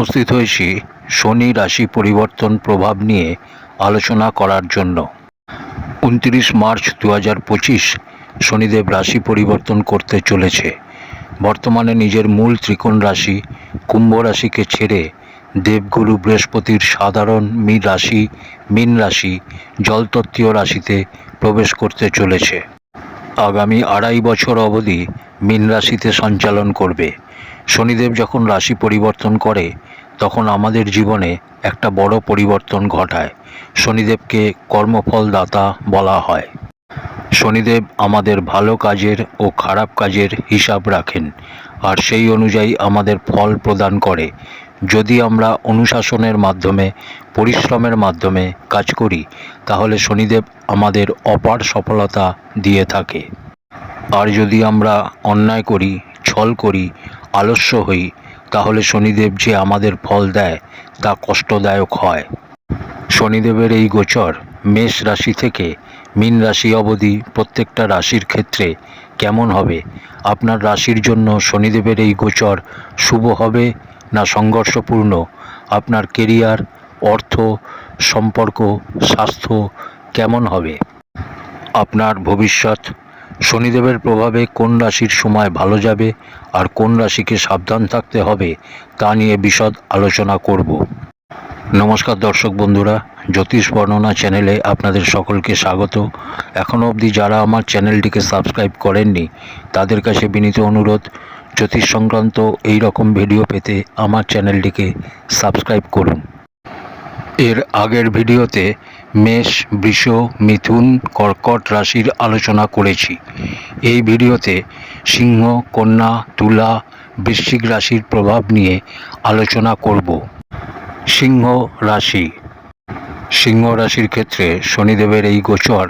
উপস্থিত হয়েছি শনি রাশি পরিবর্তন প্রভাব নিয়ে আলোচনা করার জন্য। উনত্রিশ মার্চ দু হাজার পঁচিশ শনিদেব রাশি পরিবর্তন করতে চলেছে। বর্তমানে নিজের মূল ত্রিকোণ রাশি কুম্ভ রাশিকে ছেড়ে দেবগুরু বৃহস্পতির সাধারণ মীন রাশি মীন রাশি, জলতত্ত্বীয় রাশিতে প্রবেশ করতে চলেছে। আগামী আড়াই বছর অবধি মীন রাশিতে সঞ্চালন করবে। শনিদেব যখন রাশি পরিবর্তন করে তখন আমাদের জীবনে একটা বড় পরিবর্তন ঘটায়। শনিদেবকে কর্মফলদাতা বলা হয়। শনিদেব আমাদের ভালো কাজের ও খারাপ কাজের হিসাব রাখেন আর সেই অনুযায়ী আমাদের ফল প্রদান করে। যদি আমরা অনুশাসনের মাধ্যমে, পরিশ্রমের মাধ্যমে কাজ করি, তাহলে শনিদেব আমাদের অপার সফলতা দিয়ে থাকে। আর যদি আমরা অন্যায় করি, ছল করি, আলস্য হই তাহলে শনিদেব যে আমাদের ফল দেয়, তা কষ্টদায়ক হয়। শনিদেবের এই গোচর মেষ রাশি থেকে মীন রাশি অবধি প্রত্যেকটা রাশির ক্ষেত্রে কেমন হবে? আপনার রাশির জন্য শনিদেবের এই গোচর শুভ হবে না সংঘর্ষপূর্ণ? আপনার কেরিয়ার, অর্থ, সম্পর্ক, স্বাস্থ্য কেমন হবে? আপনার ভবিষ্যৎ, শনিদেবের প্রভাবে কোন রাশির সময় ভালো যাবে? আর কোন রাশিকে সাবধান থাকতে হবে তা নিয়ে বিশদ আলোচনা করব। নমস্কার দর্শক বন্ধুরা, জ্যোতিষ বর্ণনা চ্যানেলে আপনাদের সকলকে স্বাগত। এখনও অবধি যারা আমার চ্যানেলটিকে সাবস্ক্রাইব করেননি, তাদের কাছে বিনীত অনুরোধ, জ্যোতিষ সংক্রান্ত এই রকম ভিডিও পেতে আমার চ্যানেলটিকে সাবস্ক্রাইব করুন। এর আগের ভিডিওতে মেষ, বৃষ, মিথুন, কর্কট রাশির আলোচনা করেছি। এই ভিডিওতে সিংহ, কন্যা, তুলা, বৃশ্চিক রাশির প্রভাব নিয়ে আলোচনা করব। সিংহ রাশি। সিংহ রাশির ক্ষেত্রে শনিদেবের এই গোচর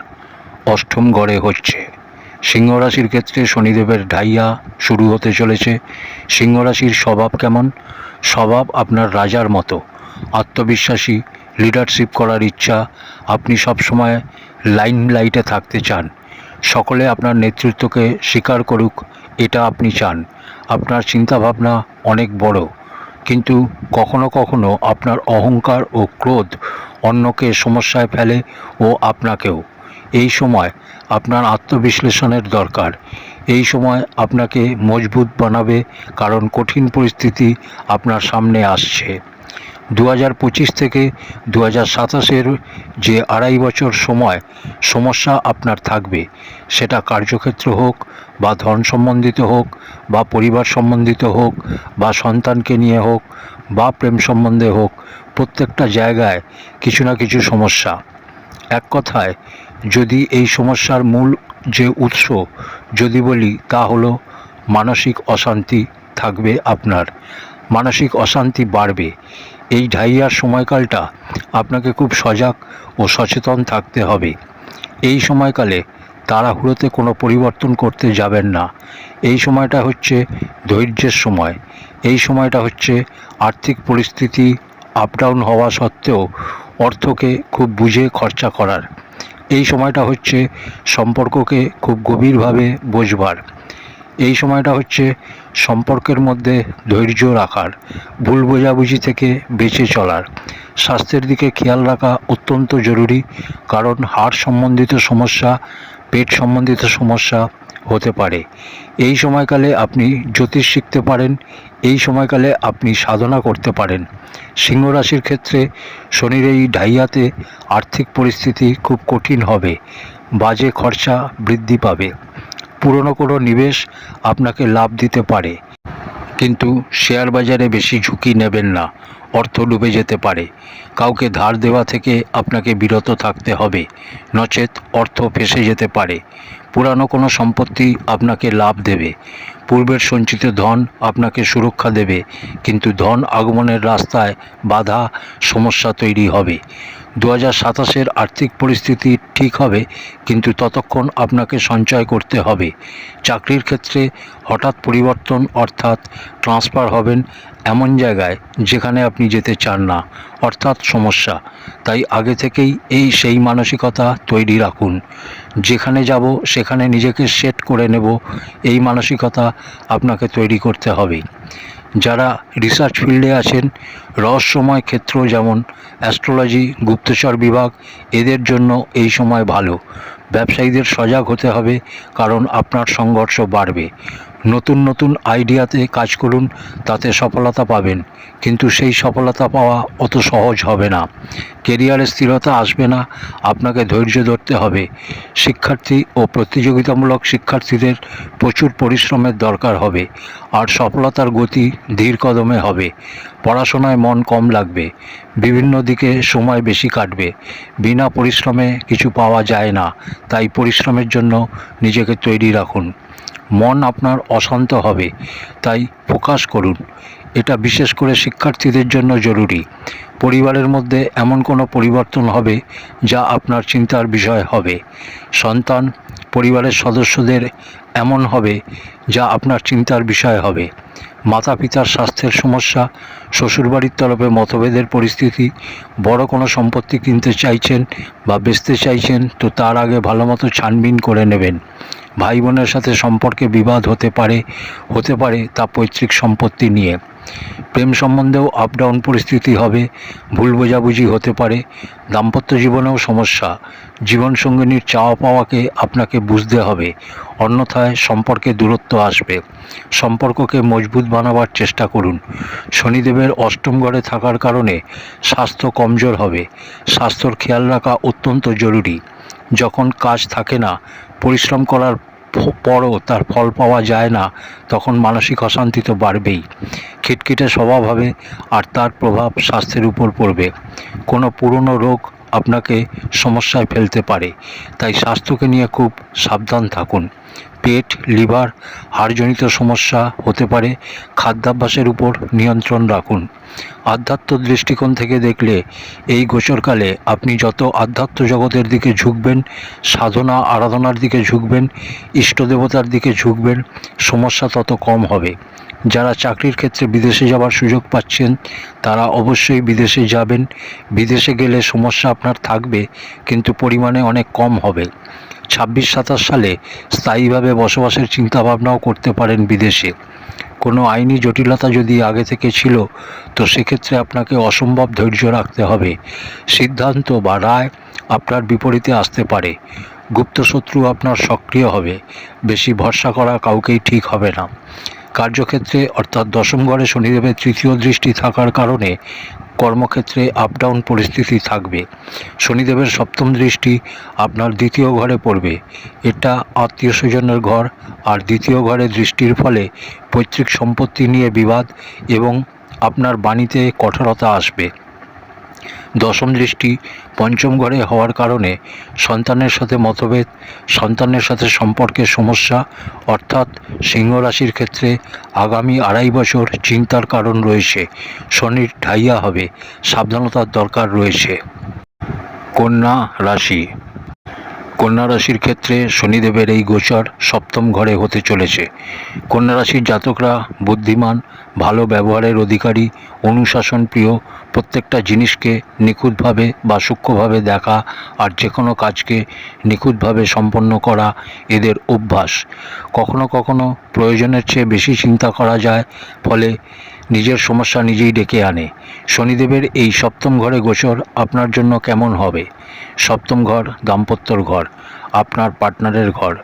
অষ্টম গড়ে হচ্ছে। সিংহ রাশির ক্ষেত্রে শনিদেবের ঢাইয়া শুরু হতে চলেছে। সিংহ রাশির স্বভাব কেমন? স্বভাব আপনার রাজার মতো, আত্মবিশ্বাসী লিডারশিপ করার ইচ্ছা, আপনি সবসময় লাইন লাইটে থাকতে চান। সকলে আপনার নেতৃত্বকে স্বীকার করুক, এটা আপনি চান। আপনার চিন্তাভাবনা অনেক বড়। কিন্তু কখনো কখনো আপনার অহংকার ও ক্রোধ অন্যকে সমস্যায় ফেলে ও আপনাকেও। এই সময় আপনার আত্মবিশ্লেষণের দরকার। এই সময় আপনাকে মজবুত বানাবে, কারণ কঠিন পরিস্থিতি আপনার সামনে আসছে। দু হাজার পঁচিশ থেকে দু হাজার সাতাশের যে আড়াই বছর সময়, সমস্যা আপনার থাকবে। সেটা কার্যক্ষেত্র হোক বা ধন সম্বন্ধিত হোক বা পরিবার সম্বন্ধিত হোক বা সন্তানকে নিয়ে হোক বা প্রেম সম্বন্ধে হোক, প্রত্যেকটা জায়গায় কিছু না কিছু সমস্যা। এক কথায়, যদি এই সমস্যার মূল যে উৎস, যদি বলি, তা হলো মানসিক অশান্তি থাকবে আপনার। মানসিক অশান্তি বাড়বে। এই ঢাইয়ার সময়কালটা আপনাকে খুব সজাগ ও সচেতন থাকতে হবে। এই সময়কালে তাড়াহুড়োতে কোনো পরিবর্তন করতে যাবেন না। এই সময়টা হচ্ছে ধৈর্যের সময়। এই সময়টা হচ্ছে আর্থিক পরিস্থিতি আপ ডাউন হওয়া সত্ত্বেও অর্থকে খুব বুঝে খরচা করার। এই সময়টা হচ্ছে সম্পর্ককে খুব গভীরভাবে বোঝবার। এই সময়টা হচ্ছে সম্পর্কের মধ্যে ধৈর্য রাখার, ভুল বোঝাবুঝি থেকে বেঁচে চলার। স্বাস্থ্যের দিকে খেয়াল রাখা অত্যন্ত জরুরি, কারণ হাড় সম্বন্ধিত সমস্যা, পেট সম্বন্ধিত সমস্যা হতে পারে। এই সময়কালে আপনি জ্যোতিষ শিখতে পারেন, এই সময়কালে আপনি সাধনা করতে পারেন। সিংহ রাশির ক্ষেত্রে শনির এই ঢাইয়াতে আর্থিক পরিস্থিতি খুব কঠিন হবে, বাজে খরচা বৃদ্ধি পাবে। পুরনো কোনো নিবেশ আপনাকে লাভ দিতে পারে। কিন্তু শেয়ার বাজারে বেশি ঝুঁকি নেবেন না, অর্থ ডুবে যেতে পারে। কাউকে ধার দেওয়া থেকে আপনাকে বিরত থাকতে হবে, নচেত অর্থ ফেসে যেতে পারে। পুরানো কোনো সম্পত্তি আপনাকে লাভ দেবে। পূর্বের সঞ্চিত ধন আপনাকে সুরক্ষা দেবে, কিন্তু ধন আগমনের রাস্তায় বাধা সমস্যা তৈরি হবে। দু হাজার সাতাশের আর্থিক পরিস্থিতি ঠিক হবে, কিন্তু ততক্ষণ আপনাকে সঞ্চয় করতে হবে। চাকরির ক্ষেত্রে হঠাৎ পরিবর্তন অর্থাৎ ট্রান্সফার হবেন এমন জায়গায় যেখানে আপনি যেতে চান না, অর্থাৎ সমস্যা। তাই আগে থেকেই এই সেই মানসিকতা তৈরি রাখুন। যেখানে যাব, সেখানে নিজেকে সেট করে নেব। এই মানসিকতা আপনাকে তৈরি করতে হবে। যারা রিসার্চ ফিল্ডে আছেন, রহস্যময় ক্ষেত্র যেমন অ্যাস্ট্রোলজি গুপ্তচর বিভাগ, এদের জন্য এই সময় ভালো। ব্যবসায়ীদের সজাগ হতে হবে, কারণ আপনার সংঘর্ষ বাড়বে। নতুন নতুন আইডিয়াতে কাজ করুন, তাতে সফলতা পাবেন। কিন্তু সেই সফলতা পাওয়া অত সহজ হবে না। কেরিয়ারে স্থিরতা আসবে না, আপনাকে ধৈর্য ধরতে হবে। শিক্ষার্থী ও প্রতিযোগিতামূলক শিক্ষার্থীদের প্রচুর পরিশ্রমের দরকার হবে, আর সফলতার গতি ধীর কদমে হবে। পড়াশোনায় মন কম লাগবে, বিভিন্ন দিকে সময় বেশি কাটবে। বিনা পরিশ্রমে কিছু পাওয়া যায় না, তাই পরিশ্রমের জন্য নিজেকে তৈরি রাখুন। মন আপনার অশান্ত হবে, তাই ফোকাস করুন। এটা বিশেষ করে শিক্ষার্থীদের জন্য জরুরি। পরিবারের মধ্যে এমন কোনো পরিবর্তন হবে যা আপনার চিন্তার বিষয় হবে। সন্তান, পরিবারের সদস্যদের এমন হবে যা আপনার চিন্তার বিষয় হবে। মাতা পিতার স্বাস্থ্যের সমস্যা, শ্বশুরবাড়ির তরফে মতভেদের পরিস্থিতি, বড় কোনো সম্পত্তি কিনতে চাইছেন বা বেচতে চাইছেন তো তার আগে ভালো মতো ছানবিন করে নেবেন। ভাই বোনের সাথে সম্পর্কে বিবাদ হতে পারে হতে পারে তা পৈতৃক সম্পত্তি নিয়ে। প্রেম সম্বন্ধেও আপ ডাউন পরিস্থিতি হবে, ভুল বোঝাবুঝি হতে পারে, দাম্পত্য জীবনেও সমস্যা জীবনসঙ্গিনীর চাওয়া পাওয়াকে আপনাকে বুঝতে হবে, অন্যথায় সম্পর্কে দূরত্ব আসবে। সম্পর্ককে মজবুত বানাবার চেষ্টা করুন। শনিদেবের অষ্টম ঘরে থাকার কারণে স্বাস্থ্য কমজোর হবে, স্বাস্থ্যর খেয়াল রাখা অত্যন্ত জরুরি। যখন কাজ থাকে না, পরিশ্রম করার পরও তার ফল পাওয়া যায় না, তখন মানসিক অশান্তি তো বাড়বেই। খিটখিটে স্বভাব হবে আর তার প্রভাব স্বাস্থ্যের উপর পড়বে। কোনো পুরনো রোগ আপনাকে সমস্যায় ফেলতে পারে, তাই স্বাস্থ্যকে নিয়ে খুব সাবধান থাকুন। পেট, লিভার, হাড়জনিত সমস্যা হতে পারে, খাদ্যাভ্যাসের উপর নিয়ন্ত্রণ রাখুন। আধ্যাত্ম দৃষ্টিকোণ থেকে দেখলে এই গোচরকালে আপনি যত আধ্যাত্ম জগতের দিকে ঝুঁকবেন, সাধনা আরাধনার দিকে ঝুঁকবেন ইষ্টদেবতার দিকে ঝুঁকবেন, সমস্যা তত কম হবে। যারা চাকরির ক্ষেত্রে বিদেশে যাওয়ার সুযোগ পাচ্ছেন, তারা অবশ্যই বিদেশে যাবেন। বিদেশে গেলে সমস্যা আপনার থাকবে, কিন্তু পরিমাণে অনেক কম হবে। ছাব্বিশ সাতাশ সালে স্থায়ীভাবে বসবাসের চিন্তাভাবনাও করতে পারেন বিদেশে। কোনো আইনি জটিলতা যদি আগে থেকে ছিল, তো সেক্ষেত্রে আপনাকে অসম্ভব ধৈর্য রাখতে হবে। সিদ্ধান্ত বা রায় আপনার বিপরীতে আসতে পারে। গুপ্তশত্রু আপনার সক্রিয় হবে। বেশি ভরসা করা কাউকেই ঠিক হবে না। কার্যক্ষেত্রে, অর্থাৎ দশম ঘরে শনিদেবের তৃতীয় দৃষ্টি থাকার কারণে কর্মক্ষেত্রে আপ ডাউন পরিস্থিতি থাকবে। শনিদেবের সপ্তম দৃষ্টি আপনার দ্বিতীয় ঘরে পড়বে। এটা আত্মীয় স্বজনের ঘর আর দ্বিতীয় ঘরে দৃষ্টির ফলে পৈতৃক সম্পত্তি নিয়ে বিবাদ এবং আপনার বাণীতে কঠোরতা আসবে। দশম দৃষ্টি পঞ্চম ঘরে হওয়ার কারণে সন্তানের সাথে মতভেদ, সন্তানের সাথে সম্পর্কের সমস্যা, অর্থাৎ সিংহ রাশির ক্ষেত্রে আগামী আড়াই বছর চিন্তার কারণ রয়েছে, শনির ঢাইয়া হবে, সাবধানতার দরকার রয়েছে। কন্যা রাশি কন্যা রাশির ক্ষেত্রে শনিদেবের এই গোচর সপ্তম ঘরে হতে চলেছে। কন্যা রাশির জাতকরা বুদ্ধিমান, ভালো ব্যবহারের অধিকারী অনুশাসন প্রিয় প্রত্যেকটা জিনিসকে নিখুঁতভাবে বা সূক্ষ্মভাবে দেখা আর যে কোনো কাজকে নিখুঁতভাবে সম্পন্ন করা এদের অভ্যাস। কখনো কখনো প্রয়োজনের চেয়ে বেশি চিন্তা করা যায়, ফলে নিজের সমস্যা নিজেই ডেকে আনে। শনিদেবের এই সপ্তম ঘরে গোচর আপনার জন্য কেমন হবে? সপ্তম ঘর, দাম্পত্যর ঘর, আপনার পার্টনারের ঘর।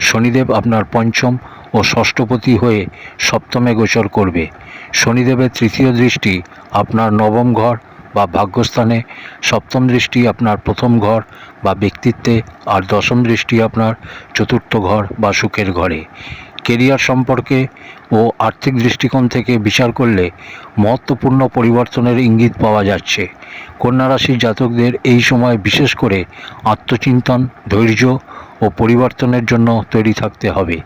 শনিদেব আপনার পঞ্চম ও ষষ্ঠপতি হয়ে সপ্তমে গোচর করবে। শনিদেবের তৃতীয় দৃষ্টি আপনার নবম ঘর বা ভাগ্যস্থানে, সপ্তম দৃষ্টি আপনার প্রথম ঘর বা ব্যক্তিত্বে, আর দশম দৃষ্টি আপনার চতুর্থ ঘর বা সুখের ঘরে। কেরিয়ার সম্পর্কে ও আর্থিক দৃষ্টিকোণ থেকে বিচার করলে মহত্বপূর্ণ পরিবর্তনের ইঙ্গিত পাওয়া যাচ্ছে। কন্যা রাশির জাতকদের এই সময় বিশেষ করে আত্মচিন্তন, ধৈর্য ও পরিবর্তনের জন্য তৈরি থাকতে হবে।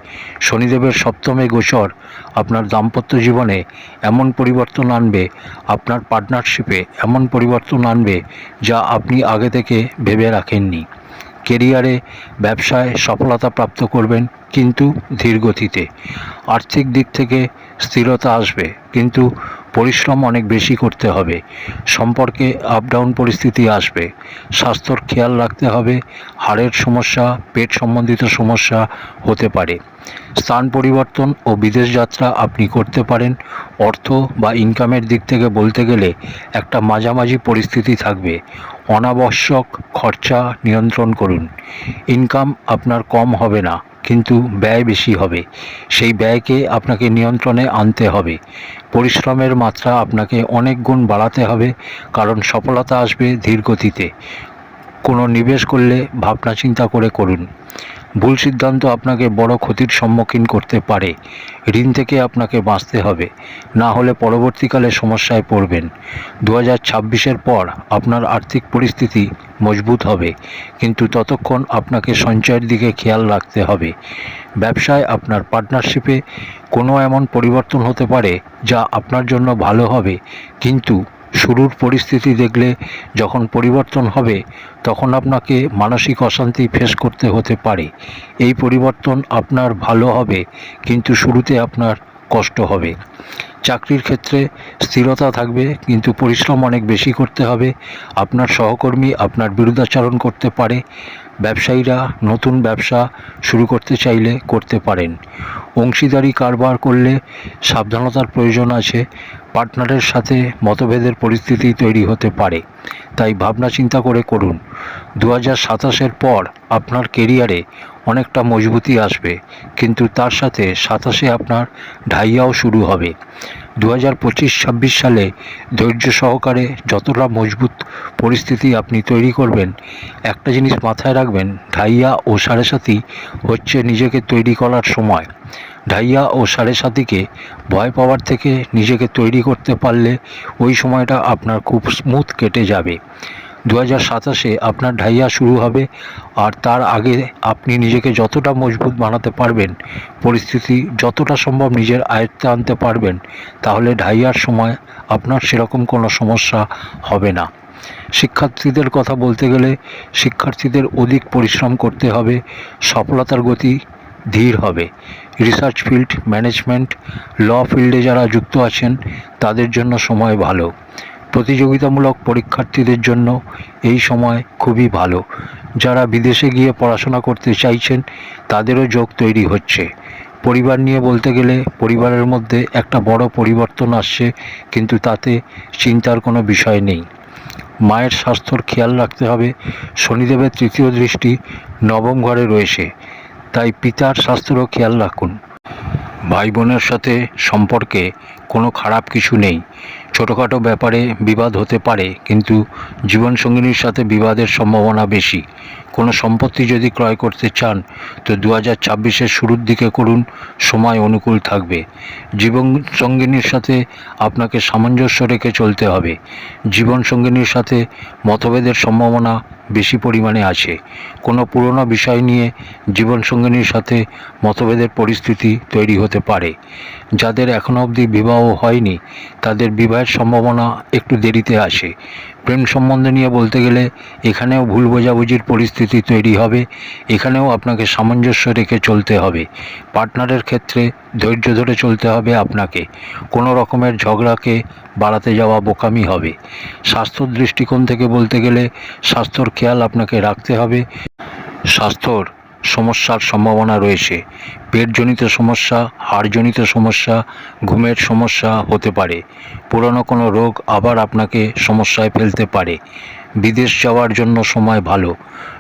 শনিদেবের সপ্তমে গোচর আপনার দাম্পত্য জীবনে এমন পরিবর্তন আনবে, আপনার পার্টনারশিপে এমন পরিবর্তন আনবে যা আপনি আগে থেকে ভেবে রাখেননি। কেরিয়ারে ব্যবসায় সফলতা প্রাপ্ত করবেন কিন্তু ধীর গতিতে আর্থিক দিক থেকে স্থিরতা আসবে, কিন্তু পরিশ্রম অনেক বেশি করতে হবে। সম্পর্কে আপ ডাউন পরিস্থিতি আসবে। স্বাস্থ্যর খেয়াল রাখতে হবে। হাড়ের সমস্যা, পেট সম্বন্ধিত সমস্যা হতে পারে। স্থান পরিবর্তন ও বিদেশ যাত্রা আপনি করতে পারেন। অর্থ বা ইনকামের দিক থেকে বলতে গেলে একটা মাঝামাঝি পরিস্থিতি থাকবে। অনাবশ্যক খরচা নিয়ন্ত্রণ করুন। ইনকাম আপনার কম হবে না, কিন্তু ব্যয় বেশি হবে। সেই ব্যয়কে আপনাকে নিয়ন্ত্রণে আনতে হবে। পরিশ্রমের মাত্রা আপনাকে অনেক গুণ বাড়াতে হবে, কারণ সফলতা আসবে ধীরগতিতে। কোনো নিবেশ করলে ভাবনা চিন্তা করে করুন। ভুল সিদ্ধান্ত আপনাকে বড় ক্ষতির সম্মুখীন করতে পারে। ঋণ থেকে আপনাকে বাঁচতে হবে। না হলে পরবর্তীকালে সমস্যায় পড়বেন। দু হাজার পর আপনার আর্থিক পরিস্থিতি মজবুত হবে, কিন্তু ততক্ষণ আপনাকে সঞ্চয়ের দিকে খেয়াল রাখতে হবে। ব্যবসায় আপনার পার্টনারশিপে কোনো এমন পরিবর্তন হতে পারে যা আপনার জন্য ভালো হবে, কিন্তু শুরুর পরিস্থিতি দেখলে যখন পরিবর্তন হবে, তখন আপনাকে মানসিক অশান্তি ফেস করতে হতে পারে। এই পরিবর্তন আপনার ভালো হবে, কিন্তু শুরুতে আপনার কষ্ট হবে। চাকরির ক্ষেত্রে স্থিরতা থাকবে, কিন্তু পরিশ্রম অনেক বেশি করতে হবে। আপনার সহকর্মী আপনার বিরুদ্ধাচারণ করতে পারে। ব্যবসায়ীরা নতুন ব্যবসা শুরু করতে চাইলে করতে পারেন। অংশীদারি কারবার করলে সাবধানতার প্রয়োজন আছে, পার্টনারের সাথে মতভেদের পরিস্থিতি তৈরি হতে পারে। তাই ভাবনা চিন্তা করে করুন। দু হাজার সাতাশের পর আপনার কেরিয়ারে অনেকটা মজবুতি আসবে, কিন্তু তার সাথে সাতাশে আপনার ঢাইয়াও শুরু হবে। দু হাজার পঁচিশ ছাব্বিশ সালে ধৈর্য সহকারে যতটা মজবুত পরিস্থিতি আপনি তৈরি করবেন, একটা জিনিস মাথায় রাখবেন, ঢাইয়া ও সাড়ে সাথী হচ্ছে নিজেকে তৈরি করার সময়। ঢাইয়া ও সাড়ে সাথীকে ভয় পাওয়ার থেকে নিজেকে তৈরি করতে পারলে ওই সময়টা আপনার খুব স্মুথ কেটে যাবে। দু হাজার সাতাশে আপনার ঢাইয়া শুরু হবে আর তার আগে আপনি নিজেকে যতটা মজবুত বানাতে পারবেন, পরিস্থিতি যতটা সম্ভব নিজের আয়ত্তে আনতে পারবেন, তাহলে ঢাইয়ার সময় আপনার সেরকম কোনো সমস্যা হবে না। শিক্ষার্থীদের কথা বলতে গেলে শিক্ষার্থীদের অধিক পরিশ্রম করতে হবে, সফলতার গতি ধীর হবে। রিসার্চ ফিল্ড ম্যানেজমেন্ট, ল ফিল্ডে যারা যুক্ত আছেন, তাদের জন্য সময় ভালো। প্রতিযোগিতামূলক পরীক্ষার্থীদের জন্য এই সময় খুবই ভালো। যারা বিদেশে গিয়ে পড়াশোনা করতে চাইছেন, তাদেরও যোগ তৈরি হচ্ছে। পরিবার নিয়ে বলতে গেলে পরিবারের মধ্যে একটা বড় পরিবর্তন আসছে, কিন্তু তাতে চিন্তার কোনো বিষয় নেই। মায়ের স্বাস্থ্যর খেয়াল রাখতে হবে। শনিদেবের তৃতীয় দৃষ্টি নবম ঘরে রয়েছে, তাই পিতার স্বাস্থ্যেরও খেয়াল রাখুন। ভাই বোনের সাথে সম্পর্কে কোনো খারাপ কিছু নেই। ছোটোখাটো ব্যাপারে বিবাদ হতে পারে, কিন্তু জীবনসঙ্গিনীর সাথে বিবাদের সম্ভাবনা বেশি। কোনো সম্পত্তি যদি ক্রয় করতে চান, তো দু হাজার ছাব্বিশের শুরুর দিকে করুন, সময় অনুকূল থাকবে। জীবনসঙ্গিনীর সাথে আপনাকে সামঞ্জস্য রেখে চলতে হবে। জীবনসঙ্গিনীর সাথে মতভেদের সম্ভাবনা বেশি পরিমাণে আছে। কোনো পুরনো বিষয় নিয়ে জীবনসঙ্গিনীর সাথে মতভেদের পরিস্থিতি তৈরি হতে পারে। যাদের এখনও অবধি বিবাহ হয়নি, তাদের বিবাহের সম্ভাবনা একটু দেরিতে আসে। প্রেম সম্বন্ধ নিয়ে বলতে গেলে এখানেও ভুল বোঝাবুঝির পরিস্থিতি তৈরি হবে। এখানেও আপনাকে সামঞ্জস্য রেখে চলতে হবে। পার্টনারের ক্ষেত্রে ধৈর্য ধরে চলতে হবে আপনাকে। কোনো রকমের ঝগড়াকে বাড়াতে যাওয়া বোকামি হবে। স্বাস্থ্যর দৃষ্টিকোণ থেকে বলতে গেলে স্বাস্থ্যর খেয়াল আপনাকে রাখতে হবে। স্বাস্থ্যর সমস্যার সম্ভাবনা রয়েছে। পেটজনিত সমস্যা, হাড়জনিত সমস্যা, ঘুমের সমস্যা হতে পারে। পুরনো কোনো রোগ আবার আপনাকে সমস্যায় ফেলতে পারে। বিদেশ যাওয়ার জন্য সময় ভালো।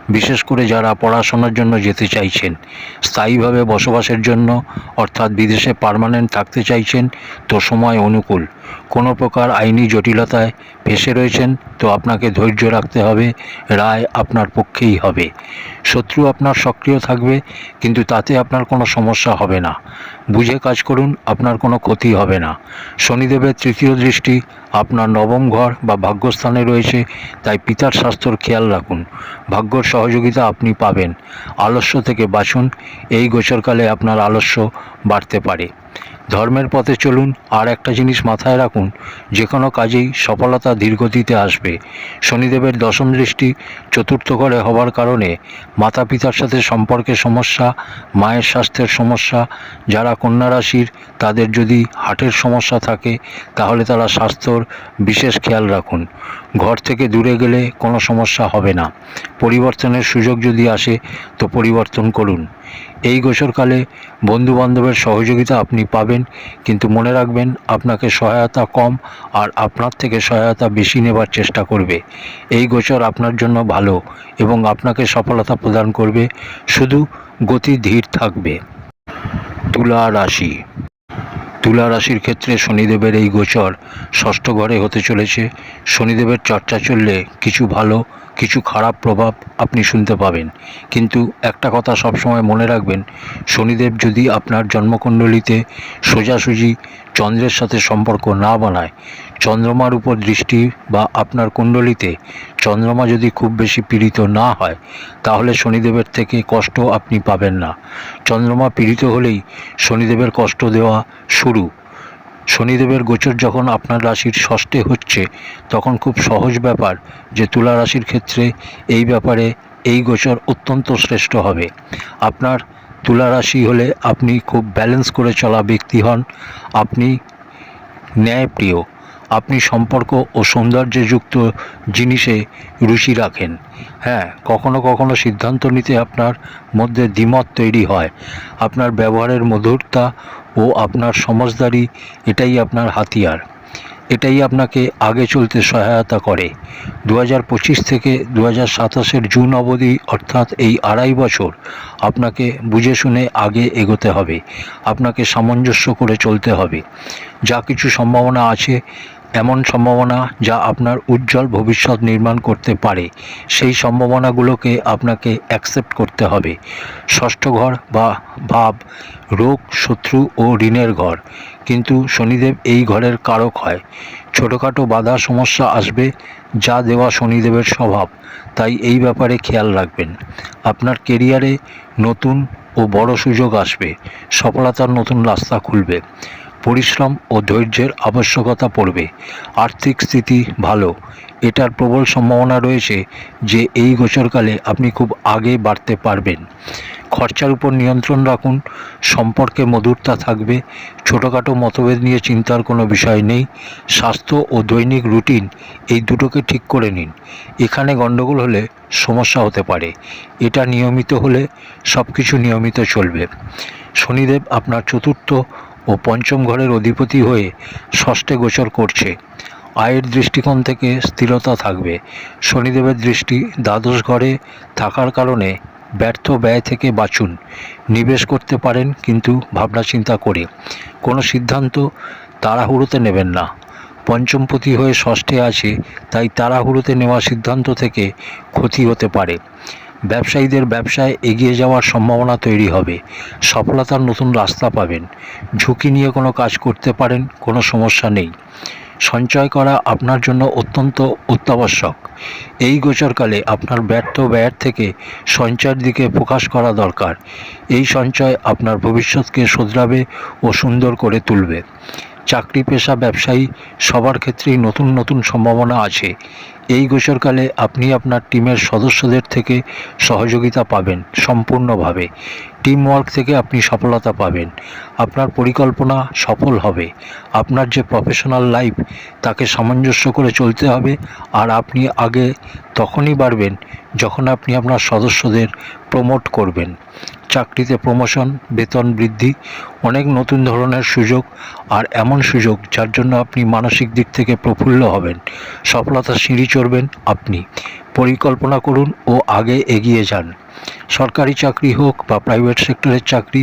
বিশেষ করে যারা পড়াশোনার জন্য যেতে চাইছেন, স্থায়ীভাবে বসবাসের জন্য অর্থাৎ বিদেশে পার্মানেন্ট থাকতে চাইছেন, তো সময় অনুকূল। কোনো প্রকার আইনি জটিলতায় ফেসে রয়েছেন, তো আপনাকে ধৈর্য রাখতে হবে, রায় আপনার পক্ষেই হবে। শত্রু আপনার সক্রিয় থাকবে, কিন্তু তাতে আপনার কোনো সমস্যা হবে না। বুঝে কাজ করুন, আপনার কোনো ক্ষতি হবে না। শনিদেবের তৃতীয় দৃষ্টি আপনার নবম ঘর বা ভাগ্যস্থানে রয়েছে, তাই পিতার স্বাস্থ্যর খেয়াল রাখুন। ভাগ্যর সহযোগিতা আপনি পাবেন। আলস্য থেকে বাঁচুন। এই গোচরকালে আপনার আলস্য বাড়তে পারে। ধর্মের পথে চলুন, আর একটা জিনিস মাথায় রাখুন, যে কোনো কাজেই সফলতা ধীরগতিতে আসবে। শনিদেবের দশম দৃষ্টি চতুর্থ ঘরে হবার কারণে মাতা পিতার সাথে সম্পর্কের সমস্যা, মায়ের স্বাস্থ্যের সমস্যা, যারা কন্যা রাশির, তাদের যদি হার্টের সমস্যা থাকে, তাহলে তারা স্বাস্থ্যর বিশেষ খেয়াল রাখুন। ঘর থেকে দূরে গেলে কোনো সমস্যা হবে না। পরিবর্তনের সুযোগ যদি আসে, তো পরিবর্তন করুন। এই গোসরকালে বন্ধু বান্ধবের সহযোগিতা আপনি পাবেন, কিন্তু মনে রাখবেন আপনাকে সহায়তা কম আর আপনার থেকে সহায়তা বেশি নেবার চেষ্টা করবে। এই গোচর আপনার জন্য ভালো এবং আপনাকে সফলতা প্রদান করবে, শুধু গতি ধীর থাকবে। তুলা রাশি। তুলা রাশির ক্ষেত্রে শনিদেবের এই গোচর ষষ্ঠ ঘরে হতে চলেছে। শনিদেবের চর্চা চললে কিছু ভালো কিছু খারাপ প্রভাব আপনি শুনতে পাবেন। কিন্তু একটা কথা সবসময় মনে রাখবেন, শনিদেব যদি আপনার জন্মকুণ্ডলিতে সোজাসুজি চন্দ্রের সাথে সম্পর্ক না বানায়, চন্দ্রমার উপর দৃষ্টি বা আপনার কুণ্ডলিতে চন্দ্রমা যদি খুব বেশি পীড়িত না হয়, তাহলে শনিদেবের থেকে কষ্ট আপনি পাবেন না। চন্দ্রমা পীড়িত হলেই শনিদেবের কষ্ট দেওয়া শুরু। শনিদেবের গোচর যখন আপনার রাশির ষষ্ঠে হচ্ছে, তখন খুব সহজ ব্যাপার যে তুলা রাশির ক্ষেত্রে এই ব্যাপারে এই গোচর অত্যন্ত শ্রেষ্ঠ হবে। আপনার তুলা রাশি হলে আপনি খুব ব্যালেন্স করে চলা ব্যক্তি হন। আপনি ন্যায়প্রিয়। আপনি সম্পর্ক ও সৌন্দর্যযুক্ত জিনিসে রুচি রাখেন। হ্যাঁ কখনো কখনো সিদ্ধান্ত নিতে আপনার মধ্যে দ্বিমত তৈরি হয়। আপনার ব্যবহারের মধুরতা ও আপনার সমজদারি এটাই আপনার হাতিয়ার। এটাই আপনাকে আগে চলতে সহায়তা করে। দু থেকে দু হাজার জুন অবধি, অর্থাৎ এই আড়াই বছর, আপনাকে বুঝে শুনে আগে এগোতে হবে। আপনাকে সামঞ্জস্য করে চলতে হবে। যা কিছু সম্ভাবনা আছে এমন সম্ভাবনা যা আপনার উজ্জ্বল ভবিষ্যৎ নির্মাণ করতে পারে। সেই সম্ভাবনাগুলোকে আপনাকে অ্যাকসেপ্ট করতে হবে। ষষ্ঠ ঘর বা ভাব, রোগ, শত্রু ও ঋণের ঘর। কিন্তু শনিদেব এই ঘরের কারক হয়। ছোটোখাটো বাধা সমস্যা আসবে যা দেওয়া শনিদেবের স্বভাব। তাই এই ব্যাপারে খেয়াল রাখবেন। আপনার কেরিয়ারে নতুন ও বড় সুযোগ আসবে। সফলতার নতুন রাস্তা খুলবে। পরিশ্রম ও ধৈর্যের আবশ্যকতা পড়বে। আর্থিক স্থিতি ভালো। এটার প্রবল সম্ভাবনা রয়েছে যে এই গোচরকালে আপনি খুব আগে বাড়তে পারবেন। খরচার উপর নিয়ন্ত্রণ রাখুন। সম্পর্কে মধুরতা থাকবে। ছোটোখাটো মতভেদ নিয়ে চিন্তার কোনো বিষয় নেই। স্বাস্থ্য ও দৈনিক রুটিন এই দুটোকে ঠিক করে নিন। এখানে গণ্ডগোল হলে সমস্যা হতে পারে। এটা নিয়মিত হলে সব কিছু নিয়মিত চলবে। শনিদেব আপনার চতুর্থ ও পঞ্চম ঘরের অধিপতি হয়ে ষষ্ঠে গোচর করছে। আয়ের দৃষ্টিকোণ থেকে স্থিরতা থাকবে। শনিদেবের দৃষ্টি দ্বাদশ ঘরে থাকার কারণে ব্যর্থ ব্যয় থেকে বাঁচুন। নিবেশ করতে পারেন, কিন্তু ভাবনা চিন্তা করে। কোনো সিদ্ধান্ত তাড়াহুড়োতে নেবেন না। পঞ্চমপতি হয়ে ষষ্ঠে আছে, তাই তাড়াহুড়োতে নেওয়া সিদ্ধান্ত থেকে ক্ষতি হতে পারে। ব্যবসায়ীদের ব্যবসায় এগিয়ে যাওয়ার সম্ভাবনা তৈরি হবে। সফলতার নতুন রাস্তা পাবেন। ঝুঁকি নিয়ে কোনো কাজ করতে পারেন, কোনো সমস্যা নেই। সঞ্চয় করা আপনার জন্য অত্যন্ত অত্যাবশ্যক। এই গোচরকালে আপনার ব্যর্থ ব্যয়ের থেকে সঞ্চয়ের দিকে প্রকাশ করা দরকার। এই সঞ্চয় আপনার ভবিষ্যৎকে শোধরাবে ও সুন্দর করে তুলবে। চাকরি পেশা ব্যবসায়ী সবার ক্ষেত্রেই নতুন নতুন সম্ভাবনা আছে। এই গোচরকালে আপনি আপনার টিমের সদস্যদের থেকে সহযোগিতা পাবেন সম্পূর্ণভাবে। টিম ওয়ার্ক থেকে আপনি সফলতা পাবেন। আপনার পরিকল্পনা সফল হবে। আপনার যে প্রফেশনাল লাইফ, তাকে সামঞ্জস্য করে চলতে হবে। আর আপনি আগে তখনই বাড়বেন যখন আপনি আপনার সদস্যদের প্রমোট করবেন। চাকরিতে প্রমোশন বেতন বৃদ্ধি, অনেক নতুন ধরনের সুযোগ আর এমন সুযোগ যার জন্য আপনি মানসিক দিক থেকে প্রফুল্ল হবেন। সফলতার সিঁড়ি চড়বেন আপনি। পরিকল্পনা করুন ও আগে এগিয়ে যান। সরকারি চাকরি হোক বা প্রাইভেট সেক্টরের চাকরি,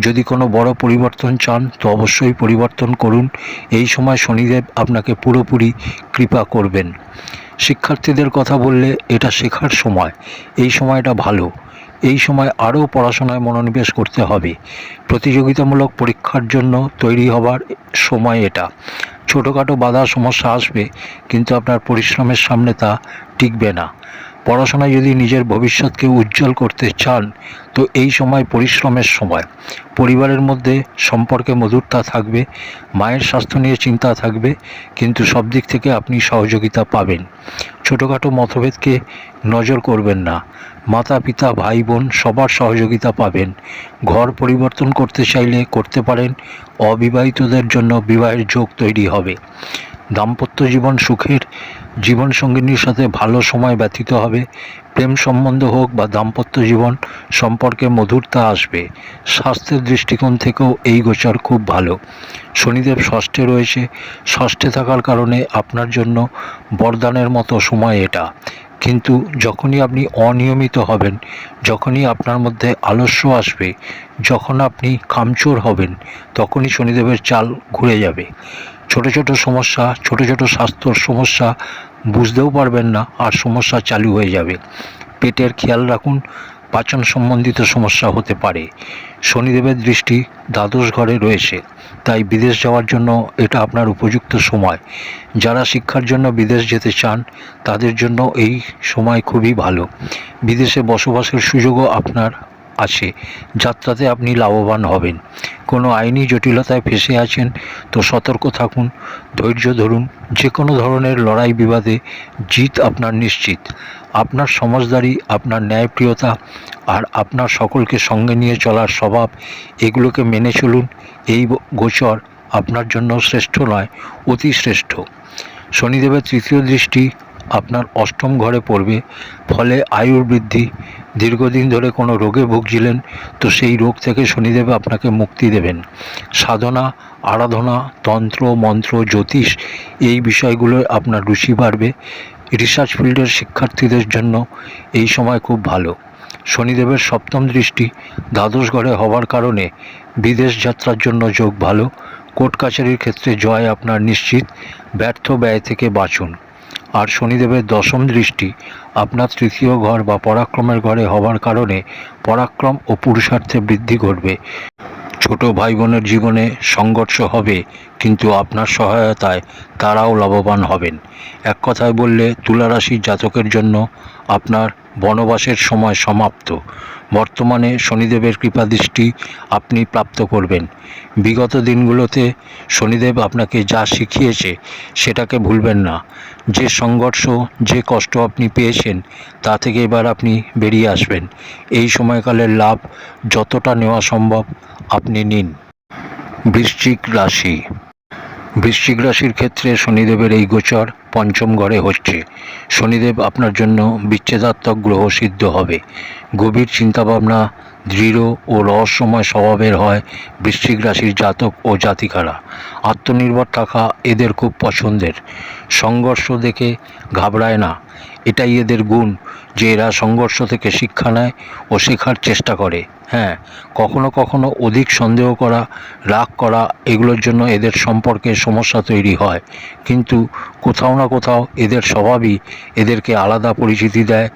যদি কোনো বড় পরিবর্তন চান তো অবশ্যই পরিবর্তন করুন। এই সময় শনিদেব আপনাকে পুরোপুরি কৃপা করবেন। শিক্ষার্থীদের কথা বললে এটা শেখার সময়। এই সময়টা ভালো। এই সময় আরও পড়াশোনায় মনোনিবেশ করতে হবে। প্রতিযোগিতামূলক পরীক্ষার জন্য তৈরি হবার সময় এটা। ছোটোখাটো বাধা সমস্যা আসবে, কিন্তু আপনার পরিশ্রমের সামনে তা টিকবে না। পড়াশোনায় যদি নিজের ভবিষ্যৎকে উজ্জ্বল করতে চান, তো এই সময় পরিশ্রমের সময়। পরিবারের মধ্যে সম্পর্কে মধুরতা থাকবে, মায়ের স্বাস্থ্য নিয়ে চিন্তা থাকবে, কিন্তু সব দিক থেকে আপনি সহযোগিতা পাবেন। ছোটোখাটো মতভেদকে নজর করবেন না। মাতা, পিতা, ভাই, বোন সবার সহযোগিতা পাবেন। ঘর পরিবর্তন করতে চাইলে করতে পারেন, অবিবাহিতদের জন্য বিবাহের যোগ তৈরি হবে। দাম্পত্য জীবন সুখের জীবনসঙ্গিনীর সাথে ভালো সময় ব্যতীত হবে, প্রেম সম্বন্ধ হোক বা দাম্পত্য জীবন, সম্পর্কে মধুরতা আসবে। স্বাস্থ্যের দৃষ্টিকোণ থেকেও এই গোচর খুব ভালো। শনিদেব ষষ্ঠে রয়েছে। ষষ্ঠে থাকার কারণে আপনার জন্য বরদানের মতো সময় এটা। কিন্তু যখনই আপনি অনিয়মিত হবেন, যখনই আপনার মধ্যে আলস্য আসবে, যখন আপনি কামচোর হবেন, তখনই শনিদেবের চাল ঘুরে যাবে। ছোট ছোট সমস্যা, ছোট ছোট স্বাস্থ্যর সমস্যা বুঝতেও পারবেন না আর সমস্যা চালু হয়ে যাবে। পেটের খেয়াল রাখুন, পাচন সম্বন্ধিত সমস্যা হতে পারে। শনিদেবের দৃষ্টি দ্বাদশ ঘরে রয়েছে, তাই বিদেশ যাওয়ার জন্য এটা আপনার উপযুক্ত সময়। যারা শিক্ষার জন্য বিদেশ যেতে চান, তাদের জন্য এই সময় খুবই ভালো। বিদেশে বসবাসের সুযোগও আপনার আছে যাত্রাতে আপনি লাভবান হবেন। কোনো আইনি জটিলতায় ফেসে আছেন তো সতর্ক থাকুন। ধৈর্য ধরুন। যে কোনো ধরনের লড়াই বিবাদে জিত আপনার নিশ্চিত। আপনার সমাজদারি, আপনার ন্যায়প্রিয়তা আর আপনার সকলকে সঙ্গে নিয়ে চলার স্বভাব, এগুলোকে মেনে চলুন। এই গোচর আপনার জন্য শ্রেষ্ঠ নয়, অতি শ্রেষ্ঠ। শনিদেবের তৃতীয় দৃষ্টি আপনার অষ্টম ঘরে পড়বে। ফলে আয়ুর বৃদ্ধি। দীর্ঘদিন ধরে কোনো রোগে ভুগছিলেন, তো সেই রোগ থেকে শনিদেব আপনাকে মুক্তি দেবেন। সাধনা, আরাধনা, তন্ত্র, মন্ত্র, জ্যোতিষ এই বিষয়গুলো আপনার রুচি বাড়বে। রিসার্চ ফিল্ডের শিক্ষার্থীদের জন্য এই সময় খুব ভালো। শনিদেবের সপ্তম দৃষ্টি দ্বাদশ ঘরে হওয়ার কারণে বিদেশ যাত্রার জন্য যোগ ভালো। কোর্ট কাছারির ক্ষেত্রে জয় আপনার নিশ্চিত। ব্যর্থ ব্যয় থেকে বাঁচুন। আর শনিদেবের দশম দৃষ্টি। আপনার তৃতীয় ঘর বা পরাক্রমের ঘরে হওয়ার কারণে পরাক্রম ও পুরুষার্থে বৃদ্ধি ঘটবে। ছোট ভাই বোনের জীবনে সংঘর্ষ হবে, কিন্তু আপনার সহায়তায় তারাও লাভবান হবেন। এক কথায় বললে তুলারাশির জাতকের জন্য আপনার বনবাসের সময় সমাপ্ত। বর্তমানে শনিদেবের কৃপাদৃষ্টি আপনি প্রাপ্ত করবেন। বিগত দিনগুলোতে শনিদেব আপনাকে যা শিখিয়েছে সেটাকে ভুলবেন না। যে সংঘর্ষ, যে কষ্ট আপনি পেয়েছেন, তা থেকে এবার আপনি বেরিয়ে আসবেন। এই সময়কালের লাভ যতটা নেওয়া সম্ভব আপনি নিন। বৃশ্চিক রাশি বৃশ্চিক রাশির ক্ষেত্রে শনিদেবের এই গোচর পঞ্চম ঘরে হচ্ছে। শনিদেব আপনার জন্য বিচ্ছেদাত্মক গ্রহ সিদ্ধ হবে। গভীর চিন্তাভাবনা দৃঢ় ও রহস্যময় স্বভাবের হয় বৃশ্চিক রাশির জাতক ও জাতিকারা। আত্মনির্ভর থাকা এদের খুব পছন্দের। সংঘর্ষ দেখে ঘাবড়ায় না। এটাই এদের গুণ যে এরা সংঘর্ষ থেকে শিক্ষা নেয় ও শেখার চেষ্টা করে। হ্যাঁ কখনো কখনো অধিক সন্দেহ করা, রাগ করা এগুলোর জন্য এদের সম্পর্কে সমস্যা তৈরি হয়। কিন্তু কোথাও না কোথাও এদের স্বভাবই এদেরকে আলাদা পরিচিতি দেয়।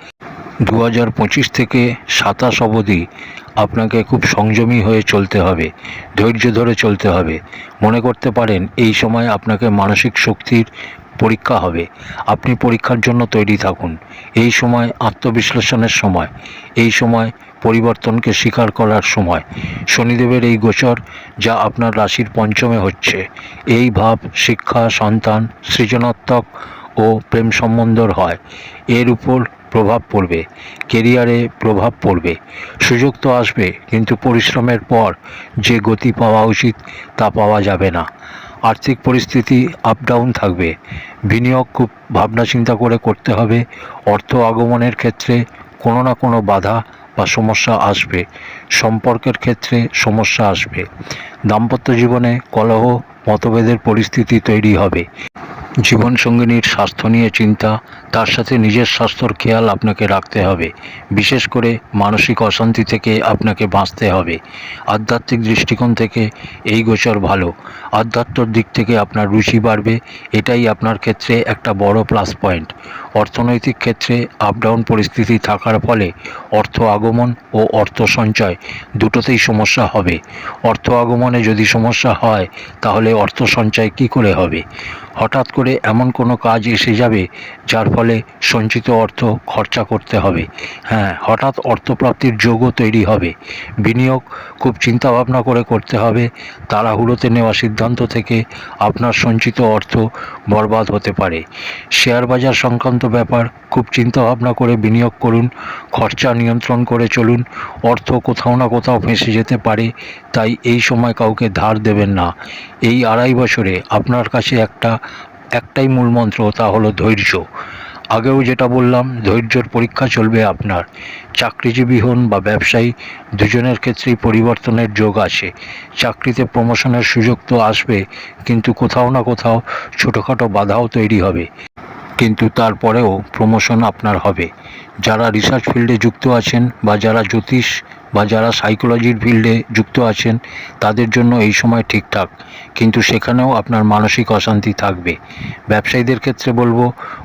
দু হাজার পঁচিশ থেকে সাতাশ অবধি আপনাকে খুব সংযমী হয়ে চলতে হবে, ধৈর্য ধরে চলতে হবে। মনে করতে পারেন, এই সময় আপনাকে মানসিক শক্তির পরীক্ষা হবে। আপনি পরীক্ষার জন্য তৈরি থাকুন। এই সময় আত্মবিশ্লেষণের সময়, এই সময় পরিবর্তনকে স্বীকার করার সময়। শনিদেবের এই গোচর যা আপনার রাশির পঞ্চমে হচ্ছে, এই ভাব শিক্ষা, সন্তান, সৃজনাত্মক ও প্রেম সম্বন্ধর হয়। এর উপর প্রভাব পড়বে, কেরিয়ারে প্রভাব পড়বে, সুযোগ তো আসবে, কিন্তু পরিশ্রমের পর যে গতি পাওয়া উচিত তা পাওয়া যাবে না। আর্থিক পরিস্থিতি আপ ডাউন থাকবে, বিনিয়োগ খুব ভাবনা চিন্তা করে করতে হবে, অর্থ আগমনের ক্ষেত্রে কোনো না কোনো বাধা বা সমস্যা আসবে, সম্পর্কের ক্ষেত্রে সমস্যা আসবে। দাম্পত্য জীবনে কলহ মতভেদের পরিস্থিতি তৈরি হবে। জীবনসঙ্গিনীর স্বাস্থ্য নিয়ে চিন্তা, তার সাথে নিজের স্বাস্থ্যর খেয়াল আপনাকে রাখতে হবে। বিশেষ করে মানসিক অশান্তি থেকে আপনাকে বাঁচতে হবে। আধ্যাত্মিক দৃষ্টিকোণ থেকে এই গোচর ভালো। আধ্যাত্মর দিক থেকে আপনার রুচি বাড়বে, এটাই আপনার ক্ষেত্রে একটা বড় প্লাস পয়েন্ট অর্থনৈতিক ক্ষেত্রে আপডাউন পরিস্থিতি থাকার ফলে অর্থ আগমন ও অর্থ সঞ্চয় দুটোতেই সমস্যা হবে। অর্থ আগমনে যদি সমস্যা হয়, তাহলে অর্থ সঞ্চয় কী করে হবে? হঠাৎ করে এমন কোনো কাজ এসে যাবে যার ফলে সঞ্চিত অর্থ খরচা করতে হবে। হ্যাঁ হঠাৎ অর্থপ্রাপ্তির যোগও তৈরি হবে। বিনিয়োগ খুব চিন্তাভাবনা করে করতে হবে। তাড়াহুড়োতে নেওয়া সিদ্ধান্ত থেকে আপনার সঞ্চিত অর্থ বরবাদ হতে পারে। শেয়ার বাজার সংক্রান্ত ব্যাপার খুব চিন্তাভাবনা করে বিনিয়োগ করুন। খরচা নিয়ন্ত্রণ করে চলুন। অর্থ কোথাও না কোথাও ফেঁসে যেতে পারে, তাই এই সময় কাউকে ধার দেবেন না। এই আড়াই বছরে আপনার কাছে একটা একটাই মূল মন্ত্র, তা হলো ধৈর্য। আগেও যেটা বললাম, ধৈর্যর পরীক্ষা চলবে আপনার। চাকরিজীবী হন বা ব্যবসায়ী, দুজনের ক্ষেত্রেই পরিবর্তনের যোগ আছে। চাকরিতে প্রমোশনের সুযোগ তো আসবে, কিন্তু কোথাও না কোথাও ছোটোখাটো বাধাও তৈরি হবে। কিন্তু তারপরেও প্রমোশন আপনার হবে। যারা রিসার্চ ফিল্ডে যুক্ত আছেন বা যারা জ্যোতিষ বা যারা সাইকোলজির ফিল্ডে যুক্ত আছেন, তাদের জন্য এই সময় ঠিকঠাক। কিন্তু সেখানেও আপনার মানসিক অশান্তি থাকবে। ব্যবসায়ীদের ক্ষেত্রে বলব,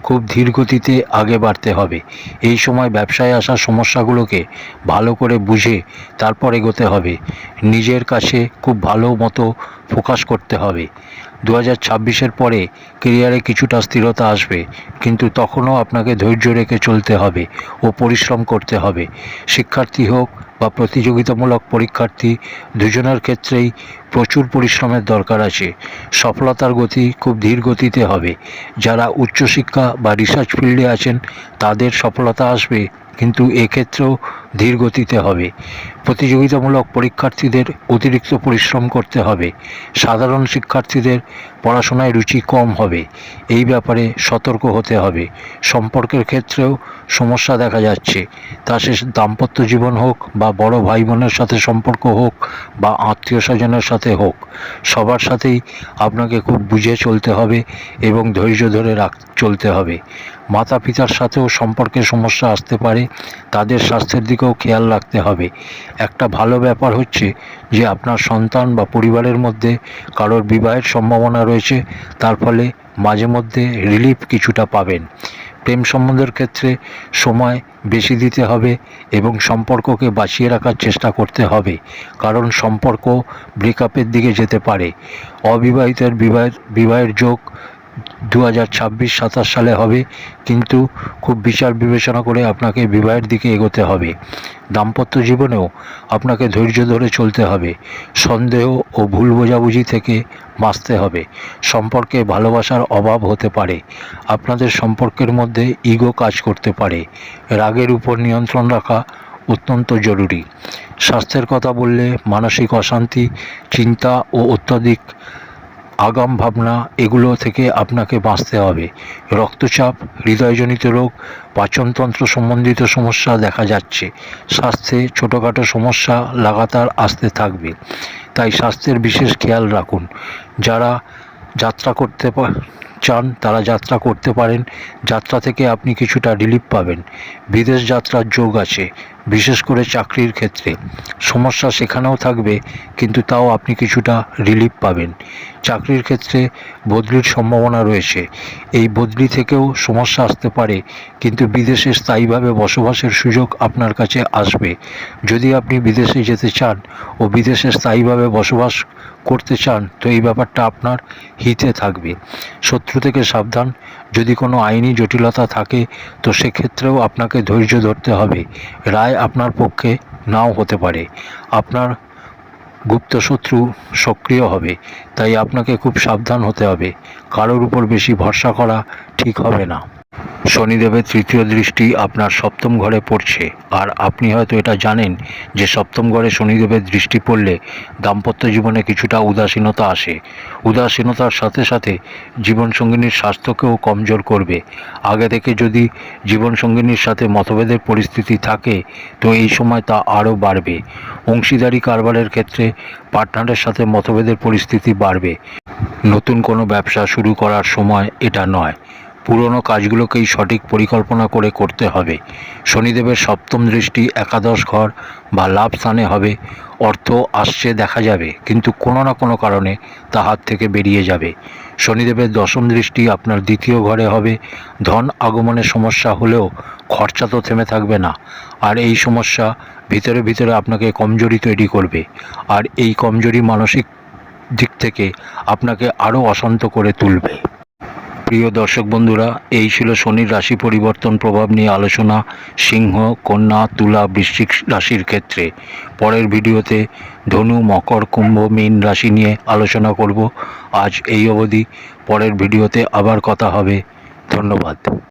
খুব ধীর গতিতে আগে বাড়তে হবে। এই সময় ব্যবসায় আসা সমস্যাগুলোকে ভালো করে বুঝে তারপর এগোতে হবে। নিজের কাছে খুব ভালো মতো ফোকাস করতে হবে। দু হাজার ছাব্বিশের পরে কেরিয়ারে কিছুটা স্থিরতা আসবে, কিন্তু তখনও আপনাকে ধৈর্য রেখে চলতে হবে ও পরিশ্রম করতে হবে। শিক্ষার্থী হোক বা প্রতিযোগিতামূলক পরীক্ষার্থী, দুজনের ক্ষেত্রেই প্রচুর পরিশ্রমের দরকার আছে। সফলতার গতি খুব ধীর গতিতে হবে। যারা উচ্চশিক্ষা বা রিসার্চ ফিল্ডে আছেন, তাদের সফলতা আসবে, কিন্তু এক্ষেত্রেও ধীর গতিতে হবে। প্রতিযোগিতামূলক পরীক্ষার্থীদের অতিরিক্ত পরিশ্রম করতে হবে। সাধারণ শিক্ষার্থীদের পড়াশোনায় রুচি কম হবে। এই ব্যাপারে সতর্ক হতে হবে। সম্পর্কের ক্ষেত্রেও সমস্যা দেখা যাচ্ছে। তা সে দাম্পত্য জীবন হোক বা বড় ভাই বোনের সাথে সম্পর্ক হোক বা আত্মীয় স্বজনের সাথে হোক, সবার সাথেই আপনাকে খুব বুঝে চলতে হবে এবং ধৈর্য ধরে রাখ, চলতে হবে। মাতা পিতার সাথেও সম্পর্কের সমস্যা আসতে পারে। তাদের স্বাস্থ্যের দিকেও খেয়াল রাখতে হবে। একটা ভালো ব্যাপার হচ্ছে যে, আপনার সন্তান বা পরিবারের মধ্যে কারোর বিবাহের সম্ভাবনা রয়েছে, তার ফলে মাঝে মধ্যে রিলিফ কিছুটা পাবেন। প্রেম সম্বন্ধের ক্ষেত্রে সময় বেশি দিতে হবে এবং সম্পর্ককে বাঁচিয়ে রাখার চেষ্টা করতে হবে, কারণ সম্পর্ক ব্রেকআপের দিকে যেতে পারে। অবিবাহিতের বিবাহের বিবাহের যোগ দু হাজার ছাব্বিশ সাতাশ সালে হবে, কিন্তু খুব বিচার বিবেচনা করে আপনাকে বিবাহের দিকে এগোতে হবে। দাম্পত্য জীবনেও আপনাকে ধৈর্য ধরে চলতে হবে। সন্দেহ ও ভুল বোঝাবুঝি থেকে বাঁচতে হবে। সম্পর্কে ভালোবাসার অভাব হতে পারে। আপনাদের সম্পর্কের মধ্যে ইগো কাজ করতে পারে। রাগের উপর নিয়ন্ত্রণ রাখা অত্যন্ত জরুরি। স্বাস্থ্যের কথা বললে মানসিক অশান্তি, চিন্তা ও অত্যাধিক আগাম ভাবনা এগুলো থেকে আপনাকে বাঁচতে হবে। রক্তচাপ, হৃদয়জনিত রোগ, পাচনতন্ত্র সম্বন্ধিত সমস্যা দেখা যাচ্ছে। স্বাস্থ্যে ছোটোখাটো সমস্যা লাগাতার আসতে থাকবে। তাই স্বাস্থ্যের বিশেষ খেয়াল রাখুন। যারা যাত্রা করতে চান, তারা যাত্রা করতে পারেন। যাত্রা থেকে আপনি কিছুটা রিলিফ পাবেন। বিদেশ যাত্রার যোগ আছে, বিশেষ করে চাকরির ক্ষেত্রে। সমস্যা সেখানেও থাকবে, কিন্তু তাও আপনি কিছুটা রিলিফ পাবেন। চাকরির ক্ষেত্রে বদলির সম্ভাবনা রয়েছে। এই বদলি থেকেও সমস্যা আসতে পারে, কিন্তু বিদেশে স্থায়ীভাবে বসবাসের সুযোগ আপনার কাছে আসবে। যদি আপনি বিদেশে যেতে চান ও বিদেশে স্থায়ীভাবে বসবাস করতে চান, তো এই ব্যাপারটা আপনার হিতে থাকবে। শত্রু থেকে সাবধান। যদি কোনো আইনি জটিলতা থাকে, তো সেক্ষেত্রেও আপনাকে ধৈর্য ধরতে হবে। রায় আপনার পক্ষে নাও হতে পারে। আপনার গুপ্ত শত্রু সক্রিয় হবে, তাই আপনাকে খুব সাবধান হতে হবে। কারোর উপর বেশি ভরসা করা ঠিক হবে না। শনিদেবের তৃতীয় দৃষ্টি আপনার সপ্তম ঘরে পড়ছে। আর আপনি হয়তো এটা জানেন যে সপ্তম ঘরে শনিদেবের দৃষ্টি পড়লে দাম্পত্য জীবনে কিছুটা উদাসীনতা আসে। উদাসীনতার সাথে সাথে জীবনসঙ্গিনীর স্বাস্থ্যকেও কমজোর করবে। আগে থেকে যদি জীবনসঙ্গিনীর সাথে মতভেদের পরিস্থিতি থাকে, তো এই সময় তা আরও বাড়বে। অংশীদারি কারবারের ক্ষেত্রে পার্টনারের সাথে মতভেদের পরিস্থিতি বাড়বে। নতুন কোনো ব্যবসা শুরু করার সময় এটা নয়। পুরনো কাজগুলোকেই সঠিক পরিকল্পনা করে করতে হবে। শনিদেবের সপ্তম দৃষ্টি একাদশ ঘর বা লাভ স্থানে হবে, অর্থ আসছে দেখা যাবে, কিন্তু কোনো না কোনো কারণে তা হাত থেকে বেরিয়ে যাবে। শনিদেবের দশম দৃষ্টি আপনার দ্বিতীয় ঘরে হবে, ধন আগমনের সমস্যা হলেও খরচা তো থেমে থাকবে না, আর এই সমস্যা ভিতরে ভিতরে আপনাকে কমজোরি তৈরি করবে, আর এই কমজোরি মানসিক দিক থেকে আপনাকে আরও অশান্ত করে তুলবে। প্রিয় দর্শক বন্ধুরা, এই ছিল শনির রাশি পরিবর্তন প্রভাব নিয়ে আলোচনা। সিংহ, কন্যা, তুলা, বৃশ্চিক রাশির ক্ষেত্রে। পরের ভিডিওতে ধনু, মকর, কুম্ভ, মীন রাশি নিয়ে আলোচনা করব। আজ এই অবধি। পরের ভিডিওতে আবার কথা হবে। ধন্যবাদ।